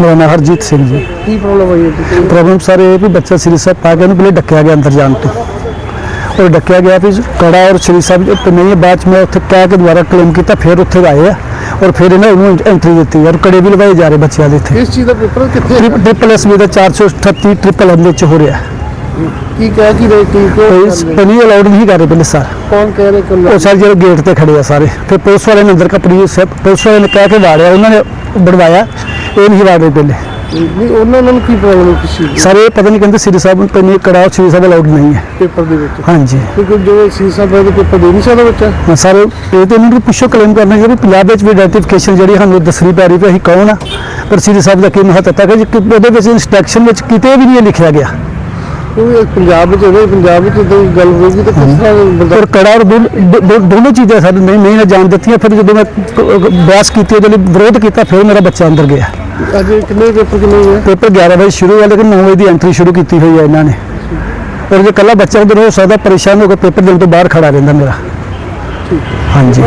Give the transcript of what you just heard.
ਮੇਰਾ ਨਾਮ ਹਰਜੀਤ ਸਿੰਘ ਜੀ। ਕੀ ਪ੍ਰੋਬਲਮ ਹੋਈ ਹੈ ਪ੍ਰੋਬਲਮ ਸਰ ਇਹ ਵੀ ਬੱਚਾ ਸ੍ਰੀ ਸਾਹਿਬ ਪਾ ਕੇ ਉਹਨੂੰ ਪਹਿਲੇ ਡੱਕਿਆ ਗਿਆ ਅੰਦਰ ਜਾਣ ਤੋਂ। ਉਹ ਡੱਕਿਆ ਗਿਆ ਵੀ ਕੜਾ ਔਰ ਸ੍ਰੀ ਸਾਹਿਬ ਤੇ ਨਹੀਂ ਬਾਅਦ ਮੈਂ ਉੱਥੇ ਕਹਿ ਕੇ ਦੁਬਾਰਾ ਕਲੇਮ ਕੀਤਾ ਫਿਰ ਉੱਥੇ ਆਏ ਆ ਔਰ ਫਿਰ ਇਹਨਾਂ ਨੂੰ ਐਂਟਰੀ ਦਿੱਤੀ ਔਰ ਕੜੇ ਵੀ ਲਵਾਏ ਜਾ ਰਹੇ ਬੱਚਿਆਂ ਦੇ ਇੱਥੇ। ਕਿਸ ਚੀਜ਼ ਦਾ ਪੇਪਰ ਕਿੱਥੇ? ਟ੍ਰਿਪਲ ਐਸ ਵੀ ਦਾ 438 ਟ੍ਰਿਪਲ ਐਮ ਵਿੱਚ ਹੋ ਰਿਹਾ। ਕੀ ਕਹਿ ਕੀ ਰਹੇ? ਕੀ ਕੋਈ ਪਨੀ ਅਲਾਉਡ ਨਹੀਂ ਕਰ ਰਹੇ ਪਹਿਲੇ ਸਰ। ਕੌਣ ਕਹਿ ਰਹੇ ਕਿ ਉਹ ਸਾਰੇ ਜਿਹੜੇ ਗੇਟ ਤੇ ਖੜੇ ਆ ਸਾਰੇ। ਫਿਰ ਪੁਲਿਸ ਵਾਲੇ ਨੇ ਅੰਦਰ ਕਪੜੀ ਪੁਲਿਸ ਵਾਲੇ ਨੇ ਕਹਿ ਕੇ ਵਾੜਿਆ ਉਹਨਾਂ ਨੇ ਬੜਵਾਇਆ ਇਹ ਨਹੀਂ ਵਾੜ ਰਹੇ ਪਹਿਲੇ ਨਹੀਂ ਉਹਨਾਂ ਨੂੰ ਕੀ ਪ੍ਰੋਬਲਮ ਹੈ ਕਿਸੇ ਦੀ ਸਾਰੇ ਪਤਾ ਨਹੀਂ ਕਹਿੰਦੇ ਸ੍ਰੀ ਸਾਹਿਬ ਨੂੰ ਪਨੀ ਕੜਾ ਸ੍ਰੀ ਸਾਹਿਬ ਅਲਾਉਡ ਨਹੀਂ ਹੈ। ਪੇਪਰ ਦੇ ਵਿੱਚ? ਹਾਂਜੀ। ਕਿਉਂਕਿ ਜੋ ਸੀ ਸਾਹਿਬ ਦੇ ਪੇਪਰ ਦੇ ਨਹੀਂ ਸਕਦਾ ਬੱਚਾ? ਹਾਂ ਸਰ ਇਹ ਤੇ ਇਹਨਾਂ ਨੂੰ ਪੁੱਛੋ ਕਲੇਮ ਕਰਨਾ ਕਿ ਪੰਜਾਬ ਵਿੱਚ ਵੀ ਆਈਡੈਂਟੀਫਿਕੇਸ਼ਨ ਜਿਹੜੀ ਸਾਨੂੰ ਦੱਸਣੀ ਪੈ ਰਹੀ ਵੀ ਅਸੀਂ ਕੌਣ ਆ। ਪਰ ਸ੍ਰੀ ਸਾਹਿਬ ਦਾ ਕੀ ਮਹੱਤਤਾ ਹੈ ਕਿ ਉਹਦੇ ਵਿੱਚ ਇਨਸਟਰਕਸ਼ਨ ਵਿੱਚ ਕਿਤੇ ਵੀ ਨਹੀਂ ਇਹ ਲਿਖਿਆ ਗਿਆ। ਕਿਉਂਕਿ ਪੰਜਾਬ ਵਿੱਚ ਹੋਵੇ ਪੰਜਾਬ ਵਿੱਚ ਜਦੋਂ ਗੱਲ ਹੋਏਗੀ ਤਾਂ ਕਿਸ ਤਰ੍ਹਾਂ ਬੰਦਾ ਔਰ ਕੜਾ ਔਰ ਦੋ- ਦੋ- ਦੋ- ਦੋਨੋਂ ਚੀਜ਼ਾਂ ਸਾਨੂੰ ਨਹੀਂ ਨਹੀਂ ਨਾ ਜਾਣ ਦਿੱਤੀਆਂ ਫਿਰ ਜਦੋਂ ਮੈਂ ਕ- ਕੀਤੀ ਉਹਦੇ ਲਈ ਵਿਰੋਧ ਕੀਤਾ ਫਿਰ ਮੇਰਾ ਬੱਚਾ ਅੰਦਰ ਗਿਆ। ਅੱਜ ਕਿੰਨੇ ਪੇਪਰ ਕਿੰਨੇ ਹੋਏ ਪੇਪਰ 11 ਵਜੇ ਸ਼ੁਰੂ ਹੋਇਆ ਲੇਕਿਨ 9 ਵਜੇ ਦੀ ਐਂਟਰੀ ਸ਼ੁਰੂ ਕੀਤੀ ਹੋਈ ਹੈ ਇਹਨਾਂ ਨੇ। ਔਰ ਜੇ ਕੱਲਾ ਬੱਚਾ ਉਧਰ ਹੋ ਸਕਦਾ ਪਰੇਸ਼ਾਨ ਹੋ ਕੇ ਪੇਪਰ ਦੇਣ ਤੋਂ ਬਾਹਰ ਖੜਾ ਰਹਿੰਦਾ ਮੇਰਾ। ਹਾਂਜੀ।